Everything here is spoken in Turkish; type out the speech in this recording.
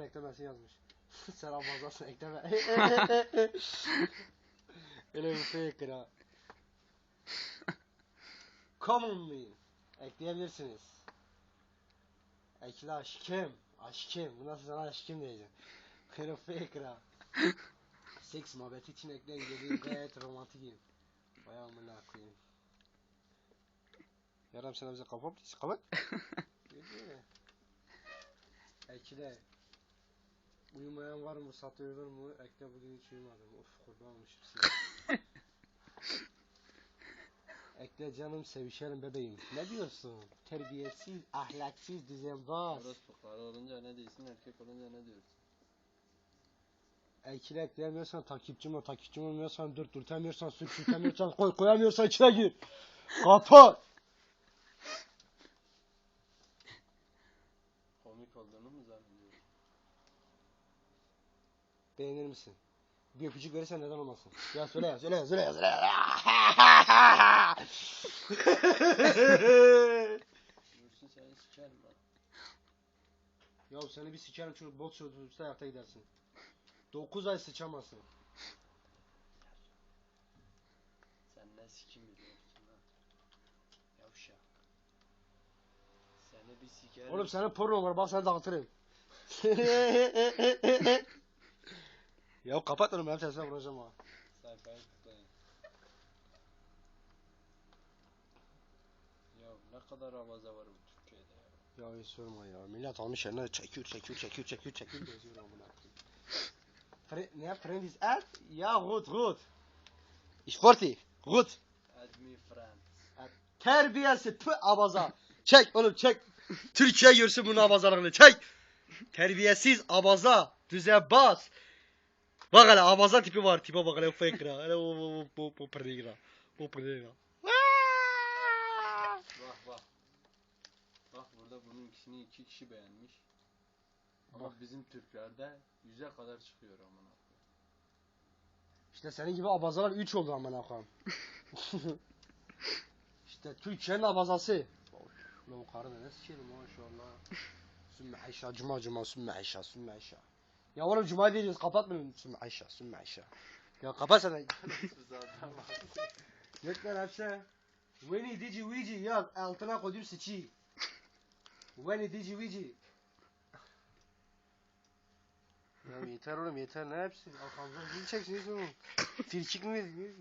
abazasın yazmış. Sen abazasın ekleme. Öyle bir fake ha. Common me. Ekleyebilirsiniz. Ekle aşkım. Aşkım. Bu nasıl sana aşkım diyeceğim. Öyle fake ha. Seks muhabbeti için ekleyin dediğim gayet romantikim. Vay amına koyayım. Yaram sana bize kapat. Kapat. Ekle. Uyumayan var mı? Satıyorlar mu? Ekle bugün hiç uyumadım. Of kurban olmuşum size. Ekle canım sevişelim bebeğim. Ne diyorsun? Terbiyesiz, ahlaksız, düzenbaz. Orospu olunca ne diyorsun, erkek olunca ne diyorsun? Ekle ekleyemiyorsan takipçim ol. Takipçim olmuyorsan dur dürtemiyorsan sür sürtemiyorsan koy koyamıyorsan içine gir. Kapat. Komik olduğunu mu zannediyorsun? Beğenir misin? Bir öpücük verirsen neden olmasın? Ya söyle ya söyle ya söyle ya söyle ya. Dursun seni sikerim lan. ya seni bir sikerim çünkü bot sözlüğüste ayakta gidersin. 9 ay sıçamazsın. Sen ne sikim biliyorsun lan? Yavşak. Seni bir sikerim. Oğlum senin porno var bak seni dağıtırım. ya kapat onu benim sesine vuracağım ha. Sayfayı tıklayın. Ya ne kadar abaza var bu Türkiye'de ya. Ya hiç sorma ya. Millet almış eline çekiyor çekiyor çekiyor çekiyor çekiyor geziyor amına. Fre ne friend is at? Ya gut gut. Ich forti. Gut. Add me friend. Terbiyesi pı abaza. Çek oğlum çek. Türkiye görsün bunun abazalarını çek. Terbiyesiz abaza. Düzenbaz. Bak hele abaza tipi var. Tipe bak hele fake Hele bu bu bu bu pırdıgra. Bu pırdıgra. Bak bak. Bak burada bunun ikisini iki kişi beğenmiş. Ama Bak. bizim Türklerde yüze kadar çıkıyor amına. İşte senin gibi abazalar 3 oldu amına koyayım. işte Türkiye'nin abazası. Lan o karı ne sikerim maşallah. Sümme Ayşe, cuma cuma sümme Ayşe, sümme Ayşe. Ya oğlum cuma diyeceğiz kapat bunu. Sümme Ayşe, sümme Ayşe. Ya kapat sen. Yok lan hepsi. Veni dici vici yaz altına koydum sıçı. Veni dici vici. Ya yeter oğlum yeter ne hepsi. Arkamızdan zil çeksiniz oğlum. Tilkik mi?